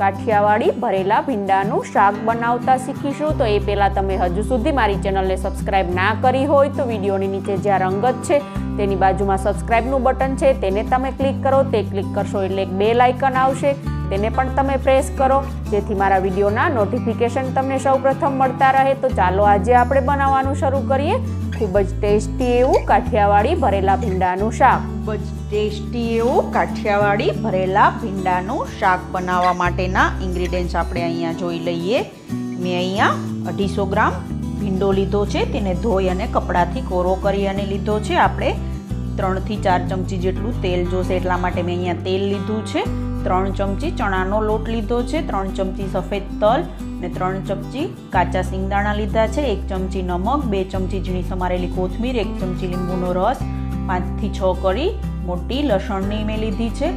કાઠિયાવાડી ભરેલા ભીંડાનું શાક બનાવતા શીખીશું. તો એ પહેલાં તમે હજુ સુધી મારી ચેનલને સબસ્ક્રાઇબ ના કરી હોય તો વિડીયોની નીચે જ્યાં રંગત છે, તેની બાજુમાં સબસ્ક્રાઇબનું બટન છે, તેને તમે ક્લિક કરો. તે ક્લિક કરશો એટલે એક બે લાઇકન આવશે. તેને પણ તમે પ્રેસ કરો. જેથી મારા વિડીયોના નોટિફિકેશન તમને સૌપ્રથમ મળતા રહે. તો ચાલો આજે આપણે બનાવવાનું શરૂ કરીએ. ખૂબ જ ટેસ્ટી એવું કાઠિયાવાડી ભરેલા ભીંડાનું શાક. ખૂબ જ ટેસ્ટી એવું કાઠિયાવાડી ભરેલા ભીંડાનું શાક બનાવવા માટેના ઇન્ગ્રીડિયન્ટ્સ આપણે અહીંયા જોઈ લઈએ. મેં અહીંયા અઢીસો ગ્રામ ભીંડો લીધો છે, તેને ધોઈ અને કપડાથી કોરો કરી અને લીધો છે. આપણે ત્રણથી ચાર ચમચી જેટલું તેલ જોશે, એટલા માટે મેં અહીંયા તેલ લીધું છે. ત્રણ ચમચી ચણાનો લોટ લીધો છે, ત્રણ ચમચી સફેદ તલ ને ત્રણ ચમચી કાચા સિંગદાણા લીધા છે, એક ચમચી નમક, બે ચમચી ઝીણી સમારેલી કોથમીર, એક ચમચી લીંબુનો રસ પાંચથી છ કરી મોટી લસણની મેં લીધી છે.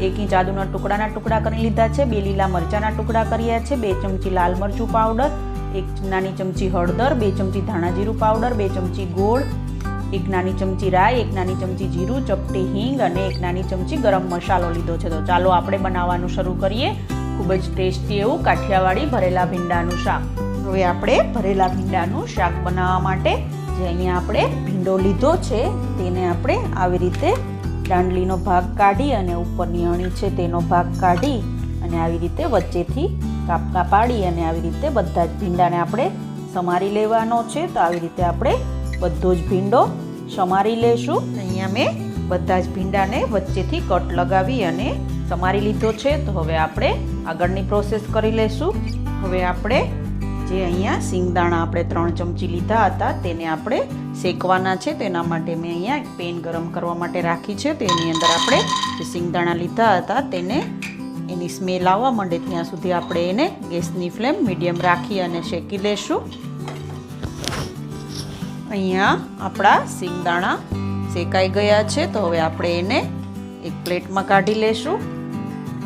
એક ઇંચ આદુના ટુકડાના ટુકડા કરી લીધા છે. બે લીલા મરચાના ટુકડા કર્યા છે. બે ચમચી લાલ મરચું પાવડર, એક નાની ચમચી હળદર, બે ચમચી ધાણા જીરું પાવડર, બે ચમચી ગોળ, એક નાની ચમચી રાઈ, એક નાની ચમચી જીરું, ચપટી હિંગ અને એક નાની ચમચી ગરમ મસાલો લીધો છે. તો ચાલો આપણે બનાવવાનું શરૂ કરીએ. ખૂબ જ ટેસ્ટી એવું કાઠિયાવાડી ભરેલા ભીંડાનું શાક. હવે આપણે ભરેલા ભીંડાનું શાક બનાવવા માટે જે અહીંયા આપણે ભીંડો લીધો છે, તેને આપણે આવી રીતે દાંડલીનો ભાગ કાઢી અને ઉપરની અણી છે તેનો ભાગ કાઢી અને આવી રીતે વચ્ચેથી કાપકા પાડી અને આવી રીતે બધા જ ભીંડાને આપણે સમારી લેવાનો છે. તો આવી રીતે આપણે બધો જ ભીંડો સમારી લેશું. અહીંયા મેં બધા જ ભીંડાને વચ્ચેથી કટ લગાવી અને સમારી લીધો છે. તો હવે આપણે આગળની પ્રોસેસ કરી લેશું. હવે આપણે જે અહીંયા સિંગદાણા આપણે ત્રણ ચમચી લીધા હતા, તેને આપણે શેકવાના છે. તેના માટે મેં અહીંયા એક પેન ગરમ કરવા માટે રાખી છે. તેની અંદર આપણે જે સિંગદાણા લીધા હતા, તેને એની સ્મેલ આવવા માંડે. ત્યાં સુધી આપણે એને ગેસની ફ્લેમ મીડિયમ રાખી અને શેકી લેશું. અહીંયા આપણા સિંગદાણા શેકાઈ ગયા છે. તો હવે આપણે એને એક પ્લેટમાં કાઢી લેશું.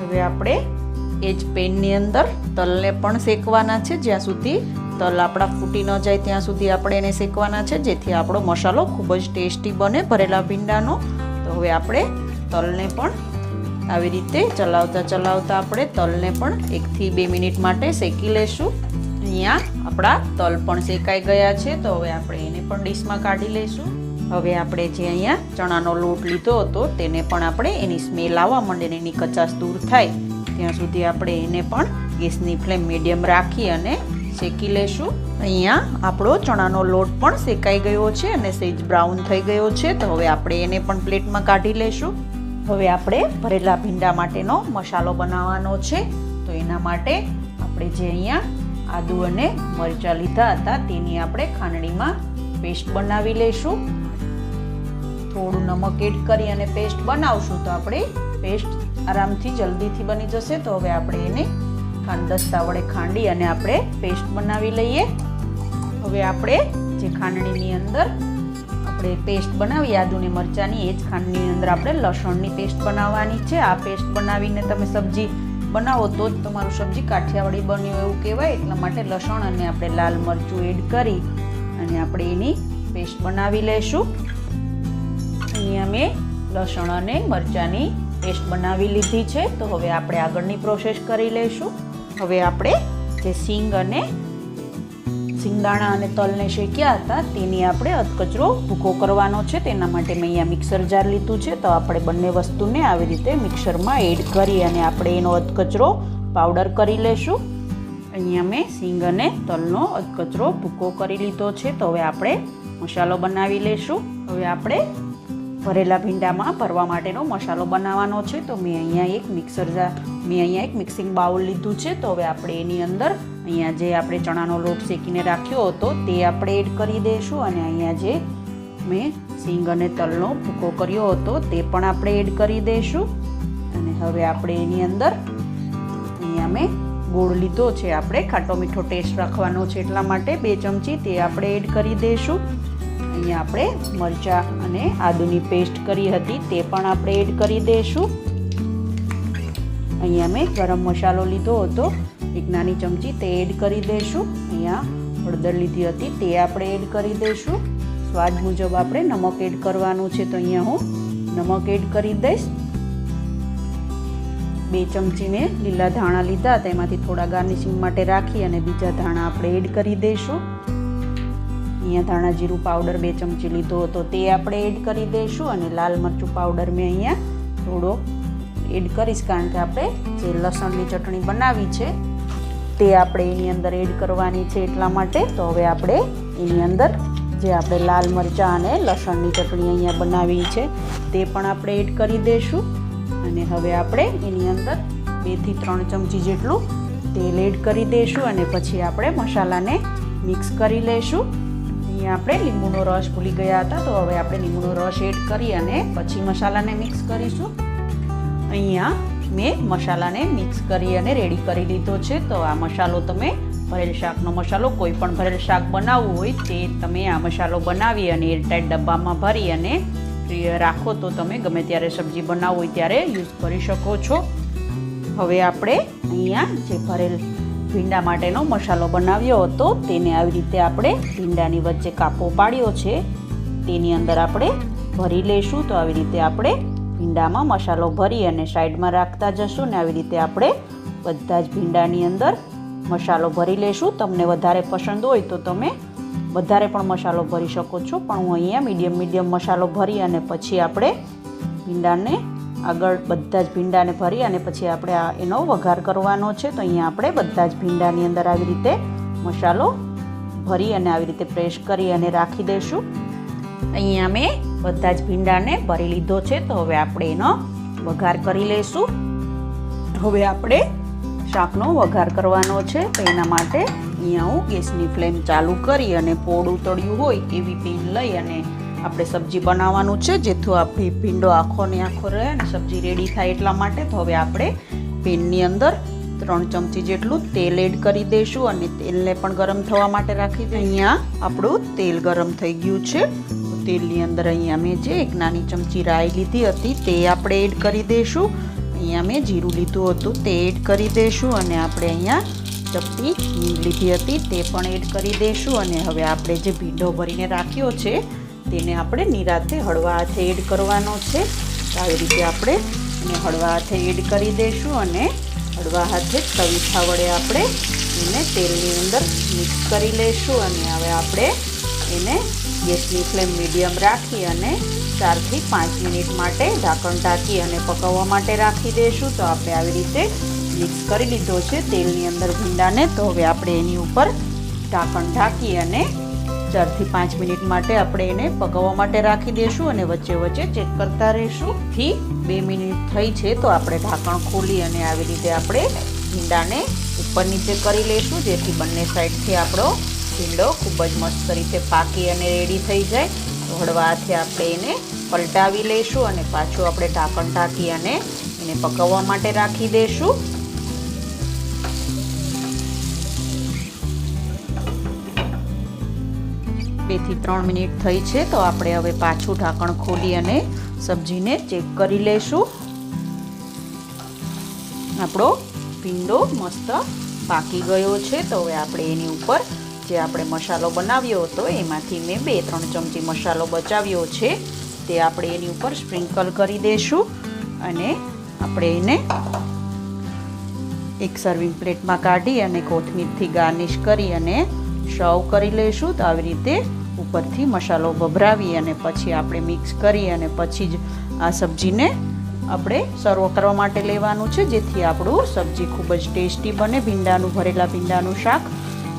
હવે આપણે એ જ પેનની અંદર તલને પણ શેકવાના છે, જ્યાં સુધી તલ આપણા ફૂટી ન જાય ત્યાં સુધી આપણે એને શેકવાના છે, જેથી આપણો મસાલો ખૂબ જ ટેસ્ટી બને ભરેલા ભીંડાનો. તો હવે આપણે તલને પણ આવી રીતે ચલાવતા ચલાવતા આપણે તલને પણ એકથી બે મિનિટ માટે શેકી લેશું. અહીંયા આપણા તલ પણ શેકાઈ ગયા છે, તો હવે આપણે એને પણ ડીશમાં કાઢી લઈશું હવે આપણે જે અહીંયા ચણાનો લોટ લીધો હતો, તેને પણ આપણે એની સ્મેલ આવવા માંડે એની કચાશ દૂર થાય. ત્યાં સુધી આપણે એને પણ ગેસની ફ્લેમ મીડિયમ રાખી અને શેકી લેશું. અહીંયા આપણો ચણાનો લોટ પણ શેકાઈ ગયો છે અને સેજ બ્રાઉન થઈ ગયો છે, તો હવે આપણે એને પણ પ્લેટમાં કાઢી લેશું. હવે આપણે ભરેલા ભીંડા માટેનો મસાલો બનાવવાનો છે, તો એના માટે આપણે જે અહીંયા આદુ અને મરચાં લીધા હતા, તેની આપણે ખાંડણીમાં પેસ્ટ બનાવી લઈશું થોડું નમક એડ કરી અને પેસ્ટ બનાવશું, તો આપણે પેસ્ટ આરામથી જલ્દીથી બની જશે, તો હવે આપણે એને ખાંડસ્તા વડે ખાંડી અને આપણે પેસ્ટ બનાવી લઈએ. હવે આપણે જે ખાંડણીની અંદર આપણે પેસ્ટ બનાવી આદુને મરચાંની, એ જ ખાંડની અંદર આપણે લસણની પેસ્ટ બનાવવાની છે. આ પેસ્ટ બનાવીને તમે સબ્જી બનાવો તો જ તમારું સબ્જી કાઠિયાવાડી બન્યું એવું કહેવાય. એટલા માટે લસણ અને આપણે લાલ મરચું એડ કરી અને આપણે એની પેસ્ટ બનાવી લઈશું. અહીંયા મેં લસણ અને મરચાંની પેસ્ટ બનાવી લીધી છે. તો હવે આપણે આગળની પ્રોસેસ કરી લઈશું. હવે આપણે જે સિંગ અને સિંગદાણા અને તલને શેક્યા હતા, તેની આપણે અધકચરો ભૂકો કરવાનો છે. તેના માટે મેં અહીંયા મિક્સર જાર લીધું છે. તો આપણે બંને વસ્તુને આવી રીતે મિક્સરમાં એડ કરી અને આપણે એનો અધકચરો પાવડર કરી લઈશું. અહીંયા મેં સિંગ અને તલનો અધકચરો ભૂકો કરી લીધો છે. તો હવે આપણે મસાલો બનાવી લઈશું. હવે આપણે ભરેલા ભીંડામાં ભરવા માટેનો મસાલો બનાવવાનો છે. તો મેં અહીંયા એક મિક્સર મેં અહીંયા એક મિક્સિંગ બાઉલ લીધું છે. તો હવે આપણે એની અંદર અહીંયા જે આપણે ચણાનો લોટ શેકીને રાખ્યો હતો તે આપણે એડ કરી દઈશું. અને અહીંયા જે મેં સિંગ અને તલનો ભૂકો કર્યો હતો તે પણ આપણે એડ કરી દઈશું. અને હવે આપણે એની અંદર અહીંયા મેં ગોળ લીધો છે. આપણે ખાટો મીઠો ટેસ્ટ રાખવાનો છે એટલા માટે બે ચમચી તે આપણે એડ કરી દઈશું. અહીંયા આપણે મરચાં અને આદુની પેસ્ટ કરી હતી તે પણ આપણે એડ કરી દઈશું અહીંયા મેં ગરમ મસાલો લીધો હતો. એક નાની ચમચી તે એડ કરી દઈશું અહીંયા હળદર લીધી હતી તે આપણે એડ કરી દઈશું સ્વાદ મુજબ આપણે નમક એડ કરવાનું છે તો અહીંયા હું નમક એડ કરી દઈશ. બે ચમચી મેં લીલા ધાણા લીધા, તેમાંથી થોડા ગાર્નિશિંગ માટે રાખી અને બીજા ધાણા આપણે એડ કરી દઈશું અહીંયા ધાણા જીરું પાવડર બે ચમચી લીધો હતો. તે આપણે એડ કરી દઈશું અને લાલ મરચું પાવડર મેં અહીંયા થોડો એડ કરીશ કારણ કે આપણે જે લસણની ચટણી બનાવી છે તે આપણે એની અંદર એડ કરવાની છે એટલા માટે. તો હવે આપણે એની અંદર જે આપણે લાલ મરચાં અને લસણની ચટણી અહીંયા બનાવી છે તે પણ આપણે એડ કરી દઈશું. અને હવે આપણે એની અંદર બેથી ત્રણ ચમચી જેટલું તેલ એડ કરી દઈશું અને પછી આપણે મસાલાને મિક્સ કરી લઈશું. અહીંયા આપણે લીંબુનો રસ ભૂલી ગયા હતા, તો હવે આપણે લીંબુનો રસ એડ કરી અને પછી મસાલાને મિક્સ કરીશું. અહીંયા મેં મસાલાને મિક્સ કરી અને રેડી કરી લીધો છે. તો આ મસાલો તમે ભરેલ શાકનો મસાલો, કોઈ પણ ભરેલ શાક બનાવવું હોય તે તમે આ મસાલો બનાવી અને એરટાઈટ ડબ્બામાં ભરી અને રાખો તો તમે ગમે ત્યારે સબ્જી બનાવવું હોય ત્યારે યુઝ કરી શકો છો. હવે આપણે અહીંયા જે ભરેલ ભીંડા માટેનો મસાલો બનાવ્યો હતો. તેને આવી રીતે આપણે ભીંડાની વચ્ચે કાપો પાડ્યો છે. તેની અંદર આપણે ભરી લઈશું તો આવી રીતે આપણે ભીંડામાં મસાલો ભરી અને સાઈડમાં રાખતા જશું ને આવી રીતે આપણે બધા જ ભીંડાની અંદર મસાલો ભરી લઈશું તમને વધારે પસંદ હોય તો તમે વધારે પણ મસાલો ભરી શકો છો. પણ હું અહીંયા મીડિયમ મીડિયમ મસાલો ભરી અને પછી આપણે ભીંડાને આગળ બધા જ ભીંડાને ભરી અને પછી આપણે આ એનો વઘાર કરવાનો છે, તો અહીંયા આપણે બધા જ ભીંડાની અંદર આવી રીતે મસાલો ભરી અને આવી રીતે પ્રેસ કરી અને રાખી દઈશું. અહીંયા મેં બધા જ ભીંડાને ભરી લીધો છે, તો હવે આપણે એનો વઘાર કરી લઈશું. હવે આપણે શાકનો વઘાર કરવાનો છે, તો એના માટે અહીંયા હું ગેસની ફ્લેમ ચાલુ કરી અને પોળું તળ્યું હોય એવી પીન લઈ અને આપણે સબ્જી બનાવવાનું છે, જેથી આપણી ભીંડો આખો ને આખો રહે અને સબ્જી રેડી થાય એટલા માટે તો હવે આપણે પેનની અંદર ત્રણ ચમચી જેટલું તેલ એડ કરી દઈશું અને તેલને પણ ગરમ થવા માટે રાખી દઈએ અહીંયા આપણું તેલ ગરમ થઈ ગયું છે. તેલની અંદર અહીંયા મેં જે એક નાની ચમચી રાઈ લીધી હતી, તે આપણે એડ કરી દઈશું. અહીંયા મેં જીરું લીધું હતું, તે એડ કરી દઈશું અને આપણે અહીંયા ચપટી લીધી હતી, તે પણ એડ કરી દઈશું. અને હવે આપણે જે ભીંડો ભરીને રાખ્યો છે તેને આપણે નિરાતે હળવા હાથે એડ કરવાનો છે. આવી રીતે આપણે એને હળવા હાથે એડ કરી દઈશું અને હળવા હાથે તવીથા વડે આપણે એને તેલની અંદર મિક્સ કરી લઈશું અને હવે આપણે એને ગેસની ફ્લેમ મીડિયમ રાખી અને ચારથી પાંચ મિનિટ માટે ઢાંકણ ઢાંકી અને પકવવા માટે રાખી દઈશું. તો આપણે આવી રીતે મિક્સ કરી લીધો છે તેલની અંદર ભીંડાને. તો હવે આપણે એની ઉપર ઢાંકણ ઢાંકી અને ચારથી પાંચ મિનિટ માટે આપણે એને પકવવા માટે રાખી દઈશું અને વચ્ચે વચ્ચે ચેક કરતા રહીશું થી બે મિનિટ થઈ છે તો આપણે ઢાંકણ ખોલી અને આવી રીતે આપણે ભીંડાને ઉપર નીચે કરી લઈશું, જેથી બંને સાઈડથી આપણો ભીંડો ખૂબ જ મસ્ત રીતે પાકી અને રેડી થઈ જાય. તો હળવા હાથે આપણે એને પલટાવી લઈશું અને પાછું આપણે ઢાંકણ ઢાંકી અને એને પકવવા માટે રાખી દઈશું. બેથી ત્રણ મિનિટ થઈ છે, તો આપણે હવે પાછું ઢાંકણ ખોલી અને સબ્જીને ચેક કરી લઈશું આપણો ભીંડો મસ્ત પાકી ગયો છે, તો હવે આપણે એની ઉપર જે આપણે મસાલો બનાવ્યો હતો, એમાંથી મેં બે ત્રણ ચમચી મસાલો બચાવ્યો છે, તે આપણે એની ઉપર સ્પ્રિંકલ કરી દઈશું અને આપણે એને એક સર્વિંગ પ્લેટમાં કાઢી અને કોથમીરથી ગાર્નિશ કરી અને સર્વ કરી લઈશું તો આવી રીતે ઉપરથી મસાલો ભભરાવી અને પછી આપણે મિક્સ કરી અને પછી જ આ સબ્જીને આપણે સર્વ કરવા માટે લેવાનું છે, જેથી આપણું સબ્જી ખૂબ જ ટેસ્ટી બને. ભીંડાનું, ભરેલા ભીંડાનું શાક.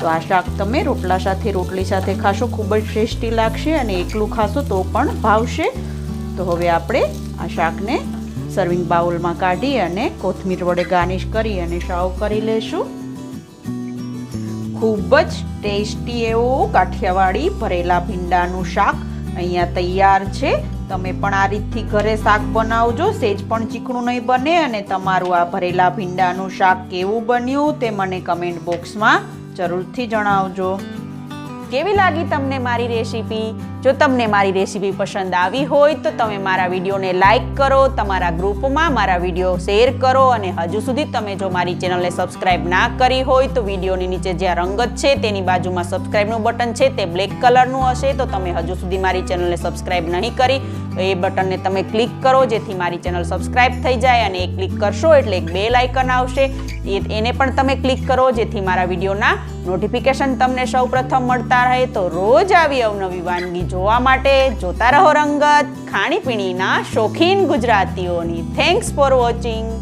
તો આ શાક તમે રોટલા સાથે, રોટલી સાથે ખાશો, ખૂબ જ ટેસ્ટી લાગશે અને એકલું ખાશો તો પણ ભાવશે. તો હવે આપણે આ શાકને સર્વિંગ બાઉલમાં કાઢી અને કોથમીર વડે ગાર્નિશ કરી અને સર્વ કરી લેશું. ખૂબ જ ટેસ્ટી એવું કાઠિયાવાડી ભરેલા ભીંડાનું શાક અહીંયા તૈયાર છે. તમે પણ આ રીતથી ઘરે શાક બનાવજો. સેજ પણ ચીકણું નહીં બને અને તમારું આ ભરેલા ભીંડાનું શાક કેવું બન્યું તે મને કમેન્ટ બોક્સમાં જરૂરથી જણાવજો. કેવી લાગી તમને મારી રેસીપી? જો તમને મારી રેસીપી પસંદ આવી હોય તો તમે મારા વિડીયોને લાઇક કરો, તમારા ગ્રુપમાં મારા વીડિયો શેર કરો અને હજુ સુધી તમે જો મારી ચેનલને સબસ્ક્રાઇબ ના કરી હોય તો વિડીયોની નીચે જ્યાં રંગત છે તેની બાજુમાં સબસ્ક્રાઇબનું બટન છે તે બ્લેક કલરનું હશે. તો તમે હજુ સુધી મારી ચેનલને સબસ્ક્રાઇબ નહીં કરી તો એ બટનને તમે ક્લિક કરો, જેથી મારી ચેનલ સબસ્ક્રાઇબ થઈ જાય અને એ ક્લિક કરશો એટલે એક બેલ આઇકન આવશે. એ એને પણ તમે ક્લિક કરો, જેથી મારા વિડીયોના નોટિફિકેશન તમને સૌ પ્રથમ મળતા રહે. તો રોજ આવી અવનવી વાનગી જોવા માટે જોતા રહો રંગત ખાણીપીણીના શોખીન ગુજરાતીઓની. Thanks for watching